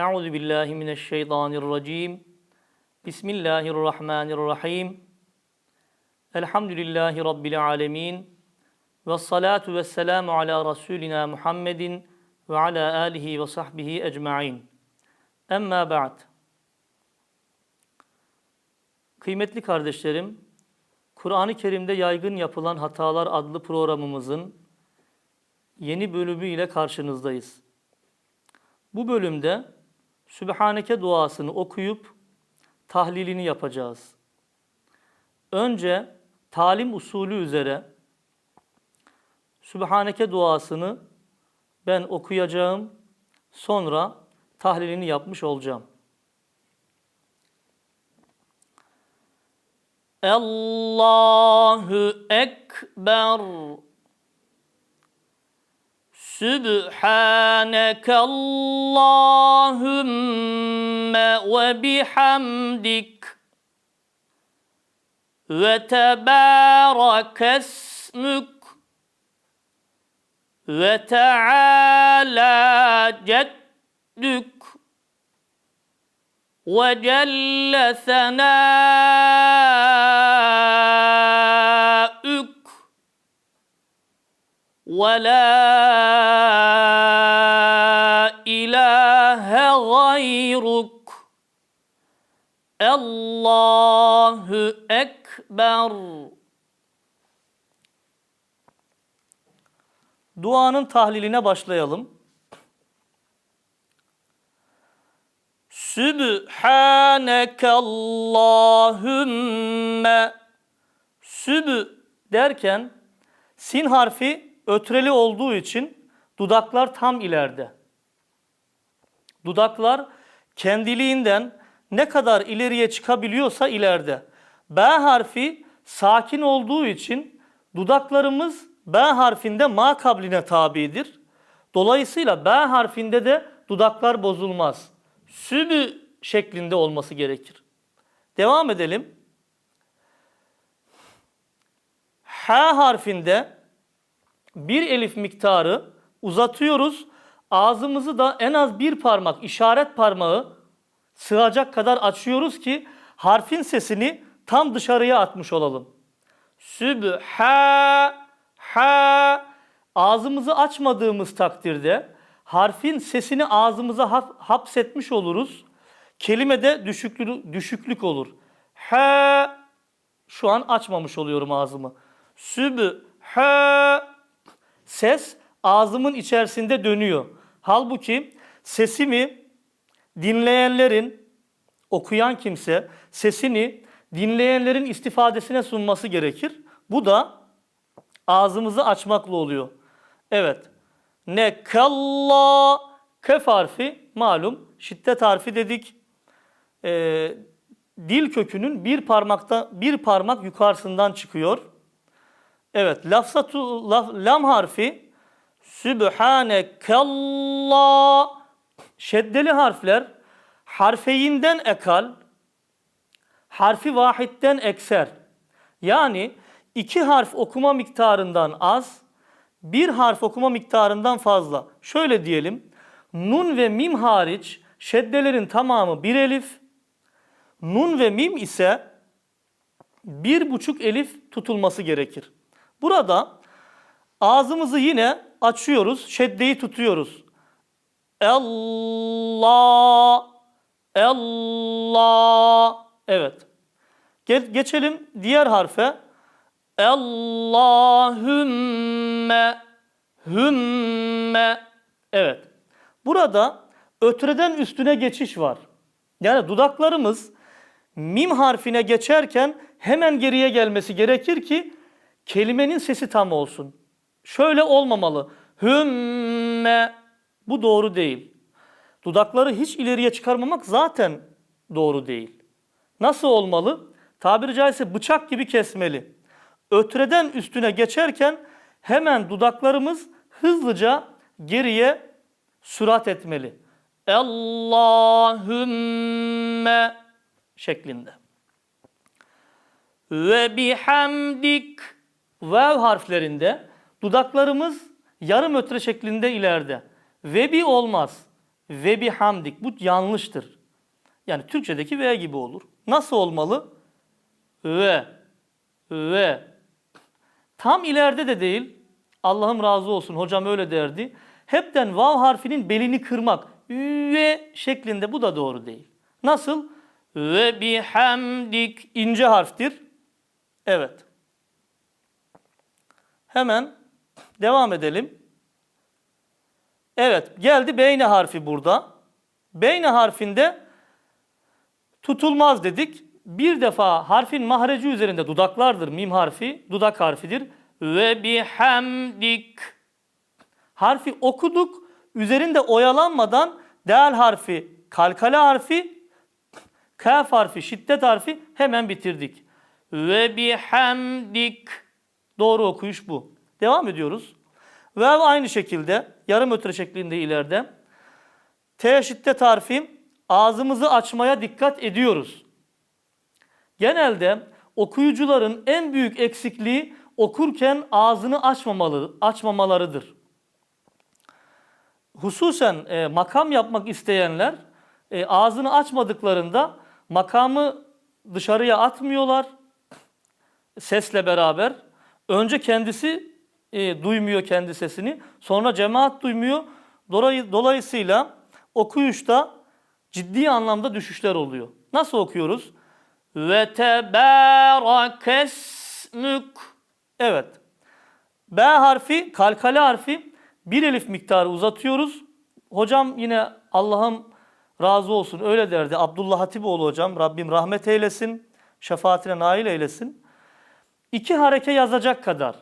Euzu billahi mineşşeytanirracim. Bismillahirrahmanirrahim. Elhamdülillahi rabbil alamin. Ve salatu ve selamu ala rasulina Muhammedin ve ala alihi ve sahbihi ecmaîn. Emma ba'd. Kıymetli kardeşlerim, Kur'an-ı Kerim'de yaygın yapılan hatalar adlı programımızın yeni bölümü ile karşınızdayız. Bu bölümde Sübhaneke duasını okuyup tahlilini yapacağız. Önce talim usulü üzere Sübhaneke duasını ben okuyacağım. Sonra tahlilini yapmış olacağım. Allahu Ekber Sübhaneke Allahümme ve bihamdik ve tebâreke esmük ve teâlâ ceddük ve celle senâük ولا إله غيرك الله Ekber Duanın tahliline başlayalım. Sübhaneke Allahümme Sübü derken sin harfi ötreli olduğu için dudaklar tam ileride. Dudaklar kendiliğinden ne kadar ileriye çıkabiliyorsa ileride. B harfi sakin olduğu için dudaklarımız B harfinde ma kabline tabidir. Dolayısıyla B harfinde de dudaklar bozulmaz. Sübü şeklinde olması gerekir. Devam edelim. H harfinde bir elif miktarı uzatıyoruz. Ağzımızı da en az bir parmak, işaret parmağı sığacak kadar açıyoruz ki harfin sesini tam dışarıya atmış olalım. Sübha ha ağzımızı açmadığımız takdirde harfin sesini ağzımıza hap, hapsetmiş oluruz. Kelimede düşüklük, düşüklük olur. Ha şu an açmamış oluyorum ağzımı. Sübha ses ağzımın içerisinde dönüyor. Halbuki sesimi dinleyenlerin, okuyan kimse sesini dinleyenlerin istifadesine sunması gerekir. Bu da ağzımızı açmakla oluyor. Evet. Ne kalla kef harfi malum şiddet harfi dedik. Ee, dil kökünün bir parmakta bir parmak yukarısından çıkıyor. Evet, lafzatu laf, lam harfi Sübhanekallah şeddeli harfler harfeyinden ekal harfi vahitten ekser. Yani iki harf okuma miktarından az, bir harf okuma miktarından fazla. Şöyle diyelim. Nun ve mim hariç şeddelerin tamamı bir elif. Nun ve mim ise bir buçuk elif tutulması gerekir. Burada ağzımızı yine açıyoruz, şeddeyi tutuyoruz. Allah, Allah. Evet. Ge- geçelim diğer harfe. Allahümme, hümme. Evet. Burada ötreden üstüne geçiş var. Yani dudaklarımız mim harfine geçerken hemen geriye gelmesi gerekir ki kelimenin sesi tam olsun. Şöyle olmamalı. Hümme bu doğru değil. Dudakları hiç ileriye çıkarmamak zaten doğru değil. Nasıl olmalı? Tabiri caizse bıçak gibi kesmeli. Ötreden üstüne geçerken hemen dudaklarımız hızlıca geriye sürat etmeli. Allahümme şeklinde. Ve bihamdik vav harflerinde dudaklarımız yarım ötre şeklinde ileride. Ve bi olmaz. Ve bihamdik. Bu yanlıştır. Yani Türkçedeki ve gibi olur. Nasıl olmalı? Ve. Ve. Tam ileride de değil. Allah'ım razı olsun hocam öyle derdi. Hepten vav harfinin belini kırmak. Ve şeklinde bu da doğru değil. Nasıl? Ve bihamdik ince harftir. Evet. Hemen devam edelim. Evet geldi beyne harfi burada. Beyne harfinde tutulmaz dedik. Bir defa harfin mahreci üzerinde dudaklardır mim harfi, dudak harfidir. Ve bihamdik. Harfi okuduk, üzerinde oyalanmadan del harfi, kalkale harfi, kaf harfi, şiddet harfi hemen bitirdik. Ve bihamdik. Doğru okuyuş bu. Devam ediyoruz. Ve aynı şekilde yarım ötre şeklinde ileride. T şiddet harfi ağzımızı açmaya dikkat ediyoruz. Genelde okuyucuların en büyük eksikliği okurken ağzını açmamalı, açmamalarıdır. Hususen e, makam yapmak isteyenler e, ağzını açmadıklarında makamı dışarıya atmıyorlar sesle beraber. Önce kendisi e, duymuyor kendi sesini, sonra cemaat duymuyor. Dolay- Dolayısıyla okuyuşta ciddi anlamda düşüşler oluyor. Nasıl okuyoruz? Ve tebarakesmük. Evet. B harfi, kalkale harfi bir elif miktarı uzatıyoruz. Hocam yine Allah'ım razı olsun öyle derdi. Abdullah Hatipoğlu hocam Rabbim rahmet eylesin. Şefaatine nail eylesin. İki hareke yazacak kadar.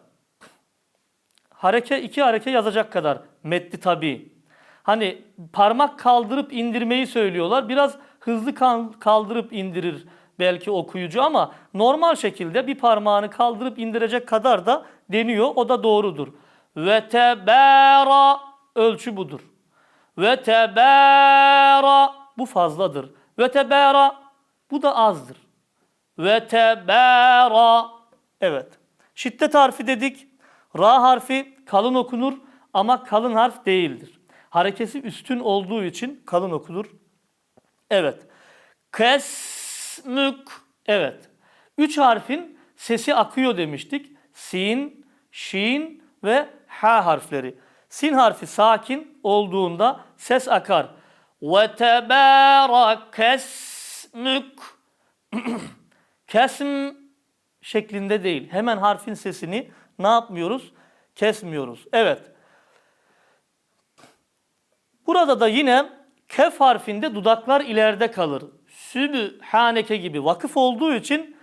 Hareke iki hareke yazacak kadar metni tabi. Hani parmak kaldırıp indirmeyi söylüyorlar. Biraz hızlı kal- kaldırıp indirir belki okuyucu ama normal şekilde bir parmağını kaldırıp indirecek kadar da deniyor. O da doğrudur. Ve tebera ölçü budur. Ve tebera bu fazladır. Ve tebera bu da azdır. Ve tebera evet. Şiddet harfi dedik. Ra harfi kalın okunur ama kalın harf değildir. Harekesi üstün olduğu için kalın okunur. Evet. Kesmük. Evet. Üç harfin sesi akıyor demiştik. Sin, şin ve ha harfleri. Sin harfi sakin olduğunda ses akar. Ve tebarakesmük. Kesm şeklinde değil. Hemen harfin sesini ne yapmıyoruz? Kesmiyoruz. Evet. Burada da yine kef harfinde dudaklar ileride kalır. Sübü haneke gibi vakıf olduğu için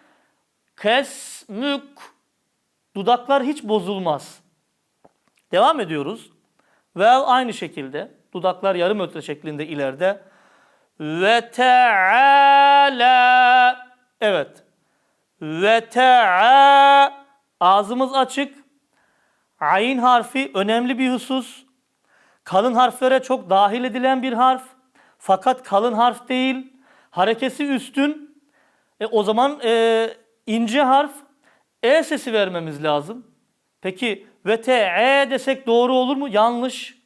kesmük dudaklar hiç bozulmaz. Devam ediyoruz. Ve aynı şekilde dudaklar yarım ötre şeklinde ileride. Ve teala Evet. Ve te'a ağzımız açık. Ayn harfi önemli bir husus. Kalın harflere çok dahil edilen bir harf. Fakat kalın harf değil. Harekesi üstün. E, o zaman e, ince harf. E sesi vermemiz lazım. Peki ve te desek doğru olur mu? Yanlış.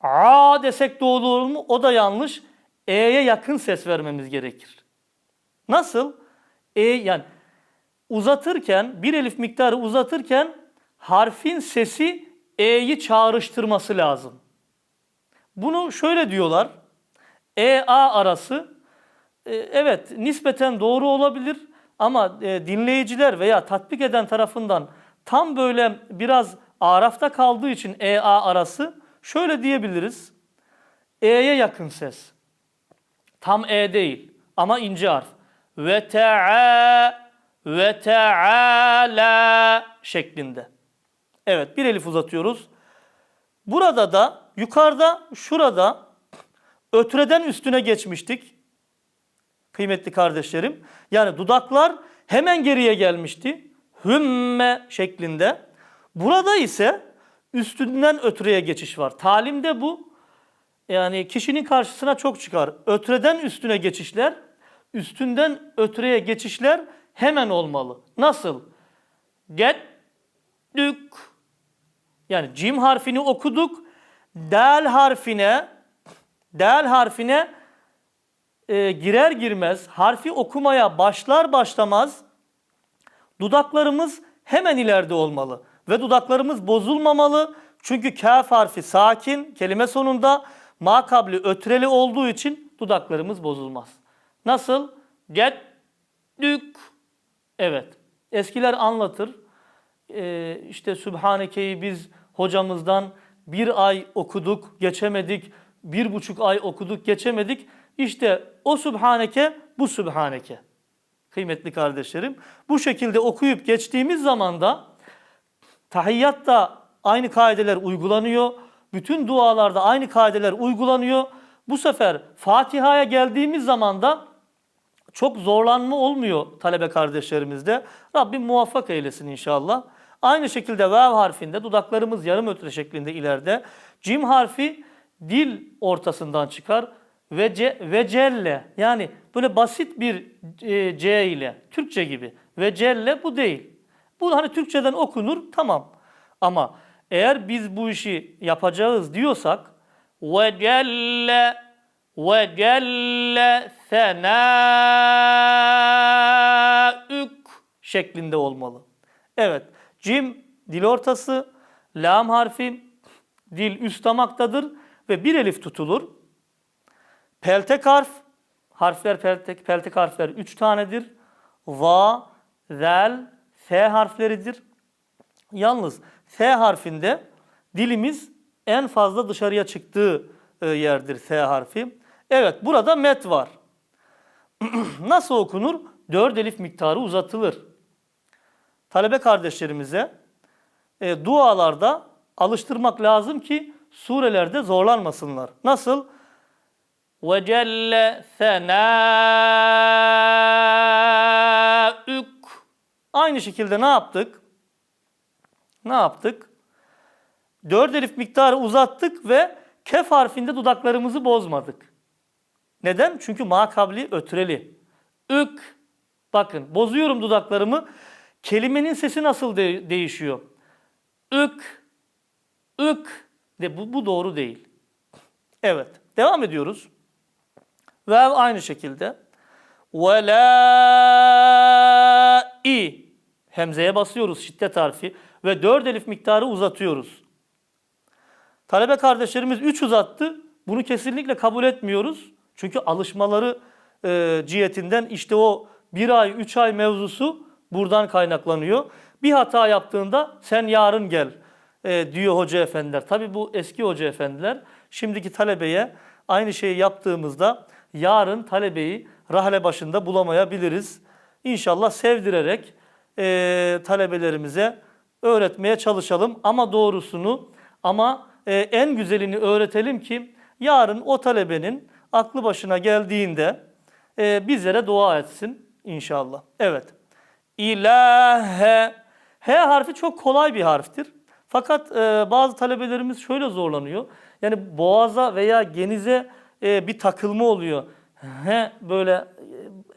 A desek doğru olur mu? O da yanlış. E'ye yakın ses vermemiz gerekir. Nasıl? E yani uzatırken bir elif miktarı uzatırken harfin sesi E'yi çağrıştırması lazım. Bunu şöyle diyorlar. E A arası e, evet nispeten doğru olabilir ama e, dinleyiciler veya tatbik eden tarafından tam böyle biraz arafta kaldığı için E A arası şöyle diyebiliriz. E'ye yakın ses. Tam E değil ama ince harf. Ve te'a ve teala şeklinde. Evet bir elif uzatıyoruz. Burada da yukarıda şurada ötreden üstüne geçmiştik. Kıymetli kardeşlerim. Yani dudaklar hemen geriye gelmişti. Hümme şeklinde. Burada ise üstünden ötreye geçiş var. Talimde bu yani kişinin karşısına çok çıkar. Ötreden üstüne geçişler, üstünden ötreye geçişler hemen olmalı. Nasıl? Gettük. Yani cim harfini okuduk. Dal harfine del harfine e, girer girmez harfi okumaya başlar başlamaz dudaklarımız hemen ileride olmalı ve dudaklarımız bozulmamalı. Çünkü kaf harfi sakin kelime sonunda ma kabli ötreli olduğu için dudaklarımız bozulmaz. Nasıl? Get dük. Evet. Eskiler anlatır. Ee, işte Sübhaneke'yi biz hocamızdan bir ay okuduk, geçemedik. Bir buçuk ay okuduk, geçemedik. İşte o Sübhaneke, bu Sübhaneke. Kıymetli kardeşlerim. Bu şekilde okuyup geçtiğimiz zaman da tahiyyatta aynı kaideler uygulanıyor. Bütün dualarda aynı kaideler uygulanıyor. Bu sefer Fatiha'ya geldiğimiz zaman da çok zorlanma olmuyor talebe kardeşlerimizde. Rabbim muvaffak eylesin inşallah. Aynı şekilde vav harfinde dudaklarımız yarım ötre şeklinde ileride. Cim harfi dil ortasından çıkar ve ce, ve celle yani böyle basit bir e, c ile Türkçe gibi ve celle bu değil. Bu hani Türkçeden okunur tamam. Ama eğer biz bu işi yapacağız diyorsak ve celle ve celle senaük şeklinde olmalı. Evet. Cim dil ortası, lam harfi dil üst damaktadır ve bir elif tutulur. Peltek harf, harfler peltek, peltek harfler üç tanedir. Va, zel, f harfleridir. Yalnız f harfinde dilimiz en fazla dışarıya çıktığı e, yerdir f harfi. Evet burada met var. Nasıl okunur? Dört elif miktarı uzatılır. Talebe kardeşlerimize e, dualarda alıştırmak lazım ki surelerde zorlanmasınlar. Nasıl? Ve celle senâük. Aynı şekilde ne yaptık? Ne yaptık? Dört elif miktarı uzattık ve kef harfinde dudaklarımızı bozmadık. Neden? Çünkü makabli ötreli. Ük. Bakın bozuyorum dudaklarımı. Kelimenin sesi nasıl de- değişiyor? Ük. Ük. De bu, bu doğru değil. Evet. Devam ediyoruz. Ve aynı şekilde. Ve la i. Hemzeye basıyoruz şiddet harfi. Ve dört elif miktarı uzatıyoruz. Talebe kardeşlerimiz 3 uzattı. Bunu kesinlikle kabul etmiyoruz. Çünkü alışmaları e, cihetinden işte o bir ay, üç ay mevzusu buradan kaynaklanıyor. Bir hata yaptığında sen yarın gel e, diyor hoca efendiler. Tabi bu eski hoca efendiler. Şimdiki talebeye aynı şeyi yaptığımızda yarın talebeyi rahle başında bulamayabiliriz. İnşallah sevdirerek e, talebelerimize öğretmeye çalışalım ama doğrusunu ama e, en güzelini öğretelim ki yarın o talebenin aklı başına geldiğinde e, bizlere dua etsin inşallah. Evet. İlahe. H harfi çok kolay bir harftir. Fakat e, bazı talebelerimiz şöyle zorlanıyor. Yani boğaza veya genize e, bir takılma oluyor. He böyle e,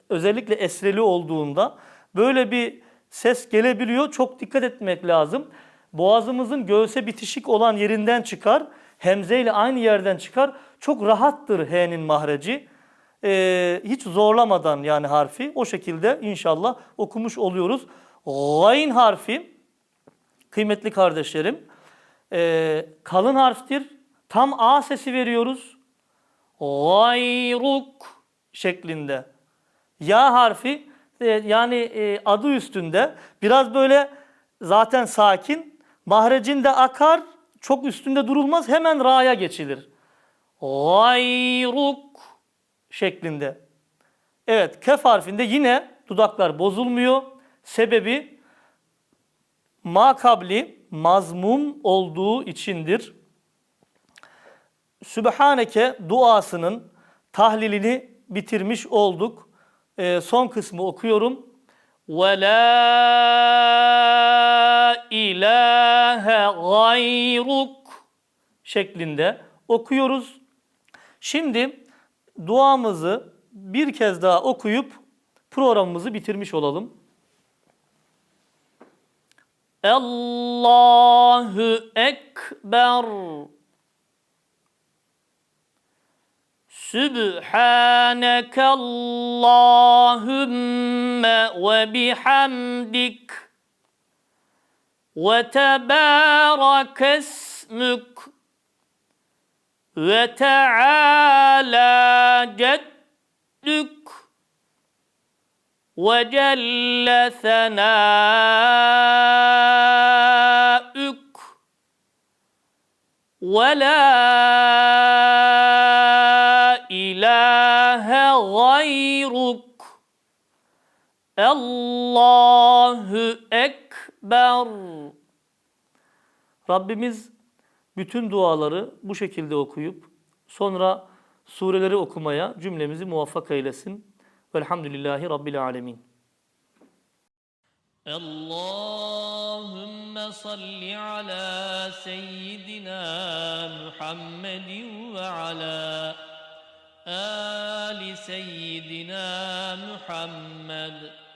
özellikle esreli olduğunda böyle bir ses gelebiliyor. Çok dikkat etmek lazım. Boğazımızın göğse bitişik olan yerinden çıkar. Hemze ile aynı yerden çıkar. Çok rahattır H'nin mahreci. Ee, hiç zorlamadan yani harfi o şekilde inşallah okumuş oluyoruz. Gayn harfi kıymetli kardeşlerim ee, kalın harftir. Tam A sesi veriyoruz. Gayruk şeklinde. Ya harfi e, yani e, adı üstünde biraz böyle zaten sakin. Mahrecinde akar, çok üstünde durulmaz, hemen ra'ya geçilir. Gayruk şeklinde. Evet, kef harfinde yine dudaklar bozulmuyor. Sebebi makabli mazmum olduğu içindir. Sübhaneke duasının tahlilini bitirmiş olduk. Ee, son kısmı okuyorum. Ve şeklinde okuyoruz. Şimdi duamızı bir kez daha okuyup programımızı bitirmiş olalım. Allahu Ekber Sübhaneke Allahümme ve bihamdik ve tebarekesmük وتعالى جدك وجل ثناؤك ولا إله غيرك الله Ekber. Rabbimiz bütün duaları bu şekilde okuyup sonra sureleri okumaya cümlemizi muvaffak eylesin. Velhamdülillahi Rabbil Alemin. Allahümme salli ala seyyidina Muhammedin ve ala ali seyyidina Muhammed.